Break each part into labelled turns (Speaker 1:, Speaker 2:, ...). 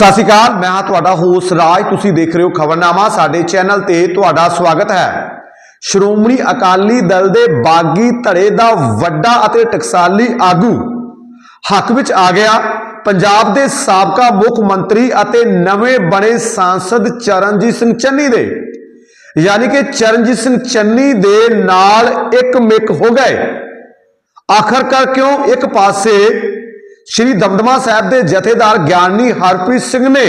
Speaker 1: ਸਤਿ ਸ਼੍ਰੀ ਅਕਾਲ, ਮੈਂ ਹਾਂ ਤੁਹਾਡਾ ਹੋਸਟ ਰਾਜ। ਤੁਸੀਂ ਦੇਖ ਰਹੇ ਹੋ ਖਬਰਨਾਮਾ, ਸਾਡੇ ਚੈਨਲ ਤੇ ਤੁਹਾਡਾ ਸਵਾਗਤ ਹੈ। ਸ਼੍ਰੋਮਣੀ ਅਕਾਲੀ ਦਲ ਦੇ ਬਾਗੀ ਧੜੇ ਦਾ ਵੱਡਾ ਅਤੇ ਟਕਸਾਲੀ ਆਗੂ ਹੱਕ ਵਿੱਚ ਆ ਗਿਆ। ਪੰਜਾਬ ਦੇ ਸਾਬਕਾ ਮੁੱਖ ਮੰਤਰੀ ਅਤੇ ਨਵੇਂ ਬਣੇ ਸਾਂਸਦ ਚਰਨਜੀਤ ਸਿੰਘ ਚੰਨੀ ਦੇ। ਯਾਨੀ ਕਿ ਚਰਨਜੀਤ ਸਿੰਘ ਚੰਨੀ ਦੇ ਨਾਲ ਇੱਕ ਮਿਕ ਹੋ ਗਏ। ਆਖਰਕਾਰ ਕਿਉਂ ਇੱਕ ਪਾਸੇ ਸ਼੍ਰੀ ਦਮਦਮਾ ਸਾਹਿਬ ਦੇ ਜਥੇਦਾਰ ਗਿਆਨੀ ਹਰਪ੍ਰੀਤ ਸਿੰਘ ਨੇ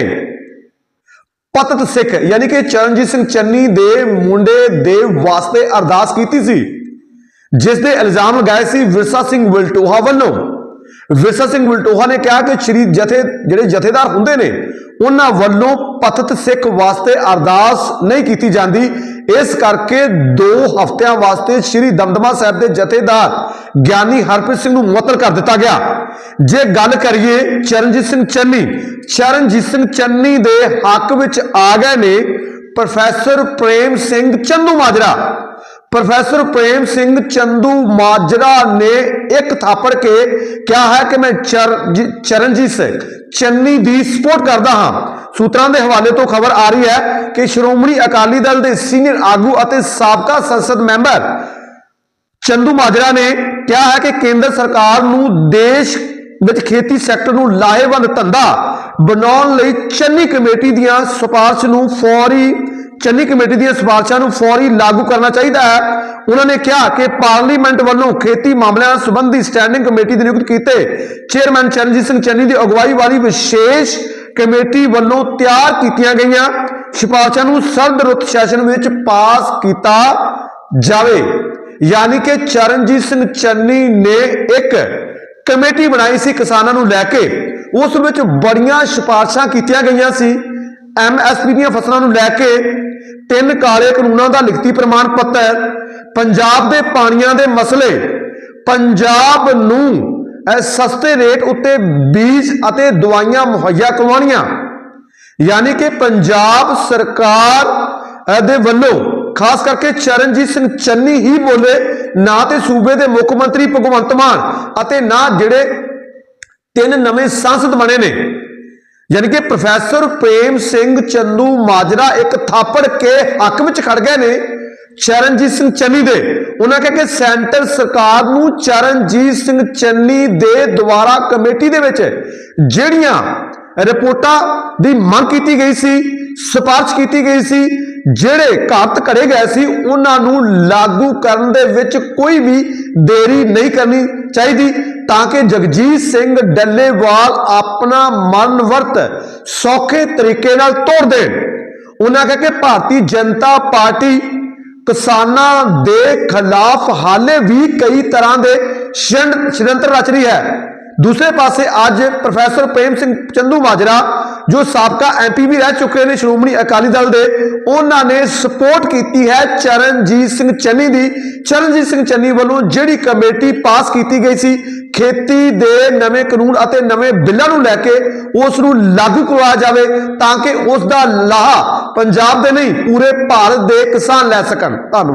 Speaker 1: ਪਤਤ ਸਿੱਖ, ਯਾਨੀ ਕਿ ਚਰਨਜੀਤ ਸਿੰਘ ਚੰਨੀ ਦੇ ਮੁੰਡੇ ਦੇ ਵਾਸਤੇ ਅਰਦਾਸ ਕੀਤੀ ਸੀ, ਜਿਸ ਦੇ ਇਲਜ਼ਾਮ ਲਗਾਏ ਸੀ ਵਿਰਸਾ ਸਿੰਘ ਵਿਲਟੋਹਾ ਵੱਲੋਂ। ਵਿਰਸਾ ਸਿੰਘ ਵਿਲਟੋਹਾ ਨੇ ਕਿਹਾ ਕਿ ਸ਼੍ਰੀ ਜਥੇ, ਜਿਹੜੇ ਜਥੇਦਾਰ ਹੁੰਦੇ ਨੇ, ਉਹਨਾਂ ਵੱਲੋਂ ਪਤਤ ਸਿੱਖ ਵਾਸਤੇ ਅਰਦਾਸ ਨਹੀਂ ਕੀਤੀ ਜਾਂਦੀ ਇਸ ਕਰਕੇ 2 ਹਫ਼ਤਿਆਂ ਵਾਸਤੇ ਸ਼੍ਰੀ ਦਮਦਮਾ ਸਾਹਿਬ ਦੇ ਜਥੇਦਾਰ ਗਿਆਨੀ ਹਰਪ੍ਰੀਤ ਸਿੰਘ ਨੂੰ ਮੁਅੱਤਲ ਕਰ ਦਿੱਤਾ ਗਿਆ। ਜੇ ਗੱਲ ਕਰੀਏ ਚਰਨਜੀਤ ਸਿੰਘ ਚੰਨੀ, ਚਰਨਜੀਤ ਸਿੰਘ ਚੰਨੀ ਦੇ ਹੱਕ ਵਿੱਚ ਆ ਗਏ ਨੇ ਪ੍ਰੋਫੈਸਰ ਪ੍ਰੇਮ ਸਿੰਘ ਚੰਦੂ ਮਾਜਰਾ। ਪ੍ਰੋਫੈਸਰ ਪ੍ਰੇਮ ਸਿੰਘ ਚੰਦੂ ਮਾਜਰਾ ਨੇ ਇੱਕ ਥਾਪੜ ਕੇ ਕਿਹਾ ਹੈ ਕਿ ਮੈਂ ਚਰ- ਜੀ- ਚਰਨਜੀਤ ਸਿੰਘ ਚੰਨੀ ਦੀ ਸਪੋਰਟ ਕਰਦਾ ਹਾਂ। ਸੂਤਰਾਂ ਦੇ ਹਵਾਲੇ ਤੋਂ ਖਬਰ ਆ ਰਹੀ ਹੈ ਕਿ ਸ਼੍ਰੋਮਣੀ ਅਕਾਲੀ ਦਲ ਦੇ ਸੀਨੀਅਰ ਆਗੂ ਅਤੇ ਸਾਬਕਾ ਸੰਸਦ ਮੈਂਬਰ ਚੰਦੂ ਮਾਜਰਾ ਨੇ ਕਿਹਾ ਹੈ ਕਿ ਕੇਂਦਰ ਸਰਕਾਰ ਨੂੰ ਦੇਸ਼ ਵਿੱਚ ਖੇਤੀ ਸੈਕਟਰ ਨੂੰ ਲਾਹੇਵੰਦ ਧੰਦਾ ਬਣਾਉਣ ਲਈ ਚੰਨੀ ਕਮੇਟੀ ਦੀਆਂ ਸਿਫਾਰਸ਼ ਨੂੰ ਫੌਰੀ, ਚੰਨੀ ਕਮੇਟੀ ਦੀਆਂ ਸਿਫਾਰਸ਼ਾਂ ਨੂੰ ਫੌਰੀ ਲਾਗੂ ਕਰਨਾ ਚਾਹੀਦਾ ਹੈ। ਉਹਨਾਂ ਨੇ ਕਿਹਾ ਕਿ ਪਾਰਲੀਮੈਂਟ ਵੱਲੋਂ ਖੇਤੀ ਮਾਮਲਿਆਂ ਸੰਬੰਧੀ ਸਟੈਂਡਿੰਗ ਕਮੇਟੀ ਦੀ ਨਿਯੁਕਤ ਕੀਤੇ ਚੇਅਰਮੈਨ ਚਰਨਜੀਤ ਸਿੰਘ ਚੰਨੀ ਦੀ ਅਗਵਾਈ ਵਾਲੀ ਵਿਸ਼ੇਸ਼ ਕਮੇਟੀ ਵੱਲੋਂ ਤਿਆਰ ਕੀਤੀਆਂ ਗਈਆਂ। ਸਿਫਾਰਸ਼ਾਂ ਨੂੰ ਸਰਦ ਰੁੱਤ ਸੈਸ਼ਨ ਵਿੱਚ ਪਾਸ ਕੀਤਾ ਜਾਵੇ। ਯਾਨੀ ਕਿ ਚਰਨਜੀਤ ਸਿੰਘ ਚੰਨੀ ਨੇ ਇੱਕ ਕਮੇਟੀ ਬਣਾਈ ਸੀ ਕਿਸਾਨਾਂ ਨੂੰ ਲੈ ਕੇ। ਉਸ ਵਿੱਚ ਬੜੀਆਂ ਸਿਫਾਰਸ਼ਾਂ ਕੀਤੀਆਂ ਗਈਆਂ ਸੀ। ਐਮਐਸਪੀ ਦੀਆਂ ਫਸਲਾਂ ਨੂੰ ਲੈ ਕੇ ਤਿੰਨ ਕਾਲੇ ਕਾਨੂੰਨਾਂ ਦਾ ਲਿਖਤੀ ਪ੍ਰਮਾਣ ਪੱਤਰ, ਪੰਜਾਬ ਦੇ ਪਾਣੀਆਂ ਦੇ ਮਸਲੇ, ਪੰਜਾਬ ਨੂੰ ਸਸਤੇ ਰੇਟ ਉੱਤੇ ਬੀਜ ਅਤੇ ਦਵਾਈਆਂ ਮੁਹੱਈਆ ਕਰਵਾਉਣੀਆਂ। ਯਾਨੀ ਕਿ ਪੰਜਾਬ ਸਰਕਾਰ ਦੇ ਵੱਲੋਂ, ਖਾਸ ਕਰਕੇ ਚਰਨਜੀਤ ਸਿੰਘ ਚੰਨੀ ਹੀ ਬੋਲੇ, ਨਾ ਤੇ ਸੂਬੇ ਦੇ ਮੁੱਖ ਮੰਤਰੀ ਭਗਵੰਤ ਮਾਨ ਅਤੇ ਨਾ ਜਿਹੜੇ ਤਿੰਨ ਨਵੇਂ ਸੰਸਦ ਬਣੇ ਨੇ। ਯਾਨੀ ਕਿ ਪ੍ਰੋਫੈਸਰ ਪ੍ਰੇਮ ਸਿੰਘ ਚੰਦੂ ਮਾਜਰਾ ਇੱਕ ਥਾਪੜ ਕੇ ਹੱਕ ਵਿੱਚ ਖੜ ਗਏ ਨੇ ਚਰਨਜੀਤ ਸਿੰਘ ਚੰਨੀ ਦੇ। ਉਹਨਾਂ ਕਿਹਾ ਕਿ ਸੈਂਟਰ ਸਰਕਾਰ ਨੂੰ ਚਰਨਜੀਤ ਸਿੰਘ ਚੰਨੀ ਦੇ ਦੁਆਰਾ ਕਮੇਟੀ ਦੇ ਵਿੱਚ ਜਿਹੜੀਆਂ ਰਿਪੋਰਟਾਂ ਦੀ ਮੰਗ ਕੀਤੀ ਗਈ ਸੀ, ਸਿਫਾਰਿਸ਼ ਕੀਤੀ ਗਈ ਸੀ, ਜਿਹੜੇ ਘਾਤ ਘੜੇ ਗਏ ਸੀ, ਉਹਨਾਂ ਨੂੰ ਲਾਗੂ ਕਰਨ ਦੇ ਵਿੱਚ ਕੋਈ ਵੀ ਦੇਰੀ ਨਹੀਂ ਕਰਨੀ ਚਾਹੀਦੀ ਤਾਂ ਕਿ ਜਗਜੀਤ ਸਿੰਘ ਡੱਲੇਵਾਲ ਆਪਣਾ ਮਨ ਵਰਤ ਸੌਖੇ ਤਰੀਕੇ ਨਾਲ ਤੋੜ ਦੇਣ। ਉਹਨਾਂ ਕਿਹਾ ਕਿ ਭਾਰਤੀ ਜਨਤਾ ਪਾਰਟੀ ਕਿਸਾਨਾਂ ਦੇ ਖਿਲਾਫ ਹਾਲੇ ਵੀ ਕਈ ਤਰ੍ਹਾਂ ਦੇ ਛਿੰਡ- ਛਿੜੰਤਰ ਰਚ ਰਹੀ ਹੈ। ਦੂਸਰੇ ਪਾਸੇ ਅੱਜ ਪ੍ਰੋਫੈਸਰ ਪ੍ਰੇਮ ਸਿੰਘ ਚੰਦੂ ਮਾਜਰਾ, ਜੋ ਸਾਬਕਾ ਐਮਪੀ ਵੀ ਰਹਿ ਚੁੱਕੇ ਨੇ ਸ਼੍ਰੋਮਣੀ ਅਕਾਲੀ ਦਲ ਦੇ, ਉਹਨਾਂ ਨੇ ਸਪੋਰਟ ਕੀਤੀ ਹੈ ਚਰਨਜੀਤ ਸਿੰਘ ਚੰਨੀ ਦੀ। ਚਰਨਜੀਤ ਸਿੰਘ ਚੰਨੀ ਵੱਲੋਂ ਜਿਹੜੀ ਕਮੇਟੀ ਪਾਸ ਕੀਤੀ ਗਈ ਸੀ, ਖੇਤੀ ਦੇ ਨਵੇਂ ਕਾਨੂੰਨ ਅਤੇ ਨਵੇਂ ਬਿੱਲਾਂ ਨੂੰ ਲੈ ਕੇ ਉਸ ਨੂੰ ਲਾਗੂ ਕਰਵਾਇਆ ਜਾਵੇ ਤਾਂ ਕਿ ਉਸ ਦਾ ਲਾਹਾ ਪੰਜਾਬ ਦੇ ਨਹੀਂ ਪੂਰੇ ਭਾਰਤ ਦੇ ਕਿਸਾਨ ਲੈ ਸਕਣ। ਧੰਨਵਾਦ।